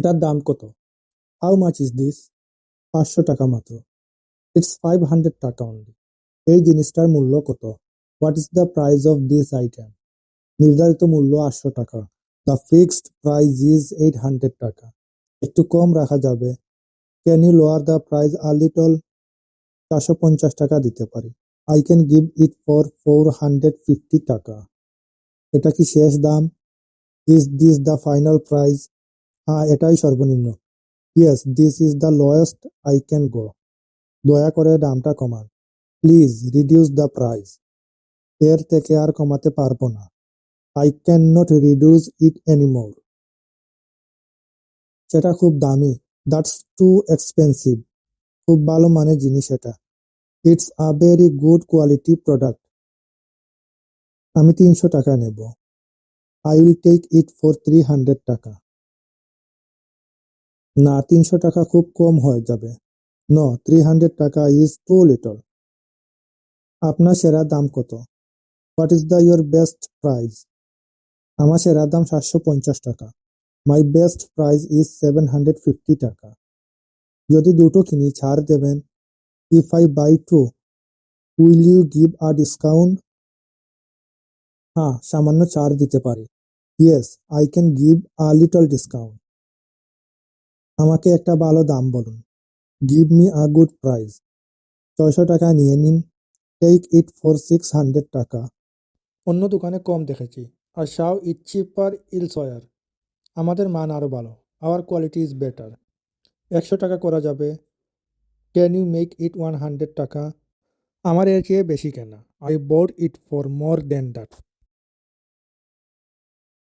এটার দাম কত? হাউ মাচ ইজ দিস পাঁচশো টাকা মাত্র। It's five hundred taka only এই জিনিসটার মূল্য কত? What is the price of this item নির্ধারিত মূল্য আটশো টাকা। The fixed price is eight hundred taka. একটু কম রাখা যাবে। Can you lower the price a little চারশো পঞ্চাশ টাকা দিতে পারি। I can give it for four hundred fifty taka. এটা কি শেষ দাম? Is this the final price হ্যাঁ এটাই সর্বনিম্ন। Yes this is the lowest I can go দয়া করে দামটা কমান। প্লিজ রিডিউস দ্য প্রাইস এর থেকে আর কমাতে পারব না। I can not reduce it anymore সেটা খুব দামি। দ্যাটস টু এক্সপেন্সিভ খুব ভালো মানের জিনিস এটা। It's a very good quality product আমি তিনশো টাকা নেব। I will take it for three hundred taka. না, তিনশো টাকা খুব কম হয়ে যাবে। No three hundred taka is too little আপনার সেরা দাম কত? What is the your best price আমার সেরা দাম সাতশো পঞ্চাশ টাকা। My best price is seven hundred fifty taka. যদি দুটো কিনি, ছাড় দেবেন। If I buy two will you give a discount হ্যাঁ সামান্য ছাড় দিতে পারি। Yes I can give a little discount আমাকে একটা ভালো দাম বলুন। Give me a good price ছয়শো টাকা নিয়ে নিন। Take it for six hundred taka. অন্য দোকানে কম দেখেছি। আর শাও ইট চিপার ইলসয়ার আমাদের মান আরও ভালো। আওয়ার কোয়ালিটি ইজ বেটার একশো টাকা করা যাবে। Can you make it one hundred taka? আমার এর চেয়ে বেশি কেনা? I bought it for more than that